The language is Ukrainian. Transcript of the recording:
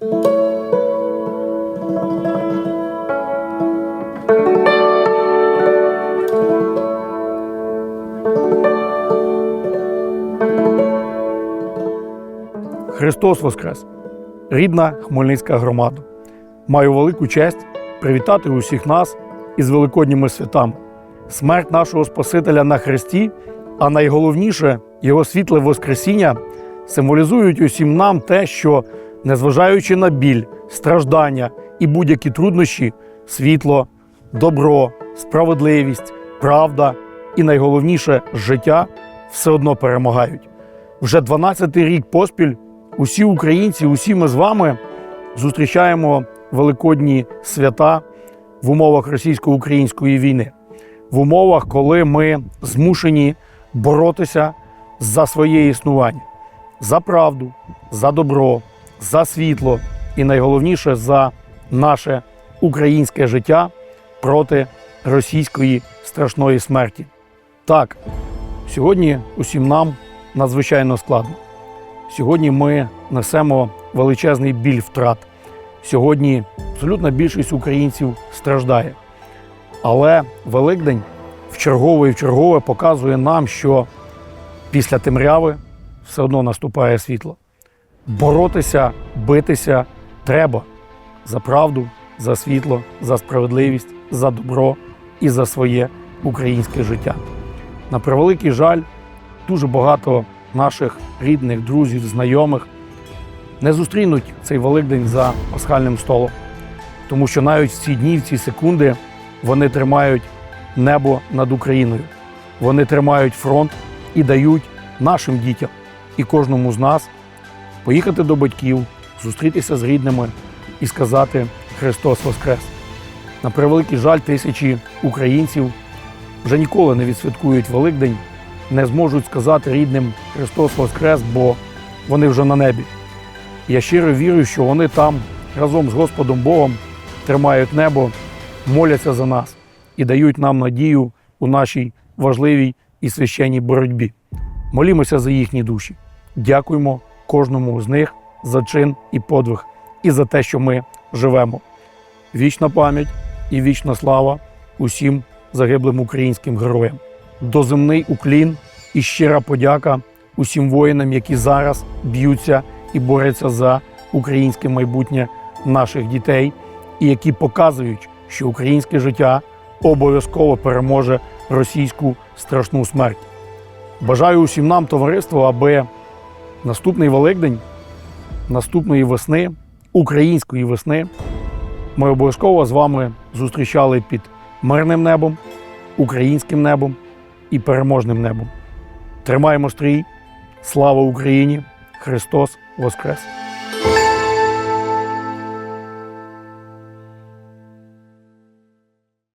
Христос Воскрес! Рідна Хмельницька громада. Маю велику честь привітати усіх нас із великодніми святами. Смерть нашого Спасителя на Христі, а найголовніше його світле Воскресіння символізують усім нам те, що, незважаючи на біль, страждання і будь-які труднощі, світло, добро, справедливість, правда і найголовніше життя все одно перемагають. Вже 12-й рік поспіль усі українці, усі ми з вами зустрічаємо великодні свята в умовах російсько-української війни, в умовах, коли ми змушені боротися за своє існування, за правду, за добро, за світло і найголовніше за наше українське життя проти російської страшної смерті. Так, сьогодні усім нам надзвичайно складно. Сьогодні ми несемо величезний біль втрат. Сьогодні абсолютна більшість українців страждає. Але Великдень в чергове і в чергове показує нам, що після темряви все одно наступає світло. Боротися, битися треба за правду, за світло, за справедливість, за добро і за своє українське життя. На превеликий жаль, дуже багато наших рідних, друзів, знайомих не зустрінуть цей Великдень за пасхальним столом. Тому що навіть в ці дні, в ці секунди вони тримають небо над Україною. Вони тримають фронт і дають нашим дітям і кожному з нас поїхати до батьків, зустрітися з рідними і сказати Христос Воскрес! На превеликий жаль, тисячі українців вже ніколи не відсвяткують Великдень, не зможуть сказати рідним Христос Воскрес, бо вони вже на небі. Я щиро вірю, що вони там разом з Господом Богом тримають небо, моляться за нас і дають нам надію у нашій важливій і священній боротьбі. Молімося за їхні душі. Дякуємо кожному з них за чин і подвиг, і за те, що ми живемо. Вічна пам'ять і вічна слава усім загиблим українським героям. Доземний уклін і щира подяка усім воїнам, які зараз б'ються і борються за українське майбутнє наших дітей, і які показують, що українське життя обов'язково переможе російську страшну смерть. Бажаю усім нам, товариство, аби наступний Великдень, наступної весни, української весни, ми обов'язково з вами зустрічали під мирним небом, українським небом і переможним небом. Тримаємо стрій! Слава Україні! Христос Воскрес!